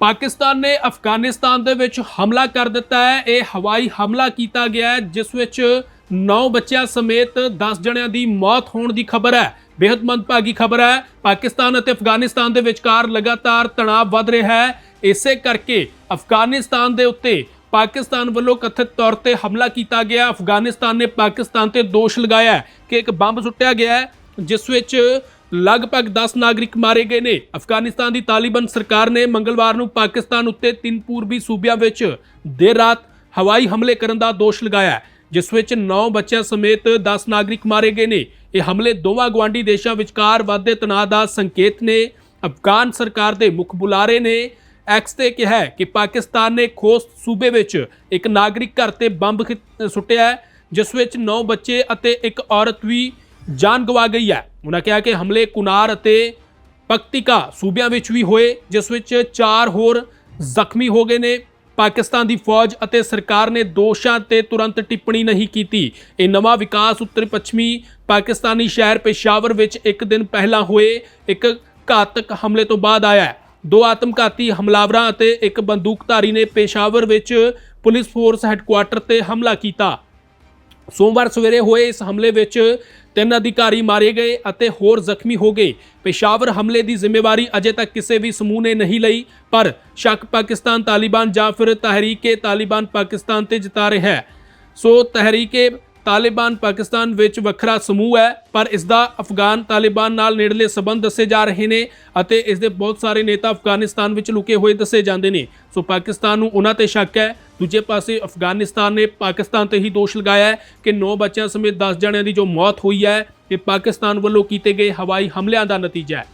ਪਾਕਿਸਤਾਨ ਨੇ ਅਫਗਾਨਿਸਤਾਨ ਦੇ ਵਿੱਚ ਹਮਲਾ ਕਰ ਦਿੱਤਾ ਹੈ। ਇਹ ਹਵਾਈ ਹਮਲਾ ਕੀਤਾ ਗਿਆ ਹੈ, ਜਿਸ ਵਿੱਚ 9 ਬੱਚਿਆਂ ਸਮੇਤ 10 ਜਣਿਆਂ ਦੀ ਮੌਤ ਹੋਣ ਦੀ ਖਬਰ ਹੈ। ਬੇहद ਮੰਦਭਾਗੀ ਖਬਰ ਹੈ। ਪਾਕਿਸਤਾਨ ਅਤੇ ਅਫਗਾਨਿਸਤਾਨ ਦੇ ਵਿਚਕਾਰ ਲਗਾਤਾਰ ਤਣਾਅ ਵੱਧ ਰਿਹਾ ਹੈ। ਇਸੇ ਕਰਕੇ ਅਫਗਾਨਿਸਤਾਨ ਦੇ ਉੱਤੇ ਪਾਕਿਸਤਾਨ ਵੱਲੋਂ ਕਥਿਤ ਤੌਰ ਤੇ ਹਮਲਾ ਕੀਤਾ ਗਿਆ। ਅਫਗਾਨਿਸਤਾਨ ਨੇ ਪਾਕਿਸਤਾਨ ਤੇ ਦੋਸ਼ ਲਗਾਇਆ ਕਿ ਇੱਕ ਬੰਬ ਸੁੱਟਿਆ ਗਿਆ ਜਿਸ ਵਿੱਚ ਲਗਭਗ 10 ਨਾਗਰਿਕ ਮਾਰੇ ਗਏ ਨੇ। ਅਫਗਾਨਿਸਤਾਨ ਦੀ ਤਾਲਿਬਾਨ ਸਰਕਾਰ ਨੇ ਮੰਗਲਵਾਰ ਨੂੰ ਪਾਕਿਸਤਾਨ ਉੱਤੇ ਤਿੰਨ ਪੂਰਬੀ ਸੂਬਿਆਂ ਵਿੱਚ ਦੇਰ ਰਾਤ ਹਵਾਈ ਹਮਲੇ ਕਰਨ ਦਾ ਦੋਸ਼ ਲਗਾਇਆ ਜਿਸ ਵਿੱਚ 9 ਬੱਚਿਆਂ ਸਮੇਤ 10 ਨਾਗਰਿਕ ਮਾਰੇ ਗਏ ਨੇ। ਇਹ ਹਮਲੇ ਦੋਵਾਂ ਗਵਾਂਢੀ ਦੇਸ਼ਾਂ ਵਿਚਕਾਰ ਵਾਧੇ ਤਣਾਅ ਦਾ ਸੰਕੇਤ ਨੇ। ਅਫਗਾਨ ਸਰਕਾਰ ਦੇ ਮੁਖ ਬੁਲਾਰੇ ਨੇ ਐਕਸ ਤੇ ਕਿਹਾ ਕਿ ਪਾਕਿਸਤਾਨ ਨੇ ਖੋਸਤ ਸੂਬੇ ਵਿੱਚ ਇੱਕ ਨਾਗਰਿਕ ਘਰ ਤੇ ਬੰਬ ਖਿ- ਸੁੱਟਿਆ ਜਿਸ ਵਿੱਚ 9 ਬੱਚੇ ਅਤੇ ਇੱਕ ਔਰਤ ਵੀ ਜਾਨ ਗਵਾ ਗਈ ਹੈ। ਉਹਨਾਂ ਕਿਹਾ ਕਿ ਹਮਲੇ ਕੁਨਾਰ ਅਤੇ ਪਕਤਿਕਾ ਸੂਬਿਆਂ ਵਿੱਚ ਵੀ ਹੋਏ, ਜਿਸ ਵਿੱਚ ਚਾਰ ਹੋਰ ਜ਼ਖਮੀ ਹੋ ਗਏ ਨੇ। ਪਾਕਿਸਤਾਨ ਦੀ ਫੌਜ ਅਤੇ ਸਰਕਾਰ ਨੇ ਦੋਸ਼ਾਂ ਤੇ ਤੁਰੰਤ ਟਿੱਪਣੀ ਨਹੀਂ ਕੀਤੀ। ਇਹ ਨਵਾਂ ਵਿਕਾਸ ਉੱਤਰ ਪੱਛਮੀ ਪਾਕਿਸਤਾਨੀ ਸ਼ਹਿਰ ਪੇਸ਼ਾਵਰ ਵਿੱਚ ਇੱਕ ਦਿਨ ਪਹਿਲਾਂ ਹੋਏ ਇੱਕ ਘਾਤਕ ਹਮਲੇ ਤੋਂ ਬਾਅਦ ਆਇਆ ਦੋ ਆਤਮਘਾਤੀ ਹਮਲਾਵਰਾਂ ਅਤੇ ਇੱਕ ਬੰਦੂਕਧਾਰੀ ਨੇ ਪੇਸ਼ਾਵਰ ਵਿੱਚ ਪੁਲਿਸ ਫੋਰਸ ਹੈੱਡਕੁਆਰਟਰ ਤੇ ਹਮਲਾ ਕੀਤਾ। ਸੋਮਵਾਰ ਸਵੇਰੇ ਹੋਏ ਇਸ ਹਮਲੇ ਵਿੱਚ ਤਿੰਨ ਅਧਿਕਾਰੀ ਮਾਰੇ ਗਏ ਅਤੇ ਹੋਰ ਜ਼ਖਮੀ ਹੋ ਗਏ। ਪੇਸ਼ਾਵਰ ਹਮਲੇ ਦੀ ਜ਼ਿੰਮੇਵਾਰੀ ਅਜੇ ਤੱਕ ਕਿਸੇ ਵੀ ਸਮੂਹ ਨੇ ਨਹੀਂ ਲਈ, ਪਰ ਸ਼ੱਕ ਪਾਕਿਸਤਾਨ ਤਾਲਿਬਾਨ ਜਾਂ ਫਿਰ ਤਹਿਰੀਕੇ ਤਾਲਿਬਾਨ ਪਾਕਿਸਤਾਨ ਤੇ ਜਤਾ ਰਿਹਾ ਹੈ। ਸੋ ਤਹਿਰੀਕੇ ਤਾਲਿਬਾਨ ਪਾਕਿਸਤਾਨ ਵਿੱਚ ਵੱਖਰਾ ਸਮੂਹ ਹੈ, ਪਰ ਇਸ ਦਾ ਅਫਗਾਨ ਤਾਲਿਬਾਨ ਨਾਲ ਨੇੜਲੇ ਸਬੰਧ ਦੱਸੇ ਜਾ ਰਹੇ ਨੇ ਅਤੇ ਇਸ ਦੇ ਬਹੁਤ ਸਾਰੇ ਨੇਤਾ ਅਫਗਾਨਿਸਤਾਨ ਵਿੱਚ ਲੁਕੇ ਹੋਏ ਦੱਸੇ ਜਾਂਦੇ ਨੇ। ਸੋ ਪਾਕਿਸਤਾਨ ਨੂੰ ਉਹਨਾਂ ਤੇ ਸ਼ੱਕ ਹੈ ਦੂਜੇ ਪਾਸੇ ਅਫਗਾਨਿਸਤਾਨ ਨੇ ਪਾਕਿਸਤਾਨ ਤੇ ਹੀ ਦੋਸ਼ ਲਗਾਇਆ ਹੈ ਕਿ 9 ਬੱਚਿਆਂ ਸਮੇਤ 10 ਜਣਿਆਂ ਦੀ ਜੋ ਮੌਤ ਹੋਈ ਹੈ, ਇਹ ਪਾਕਿਸਤਾਨ ਵੱਲੋਂ ਕੀਤੇ ਗਏ ਹਵਾਈ ਹਮਲਿਆਂ ਦਾ ਨਤੀਜਾ ਹੈ।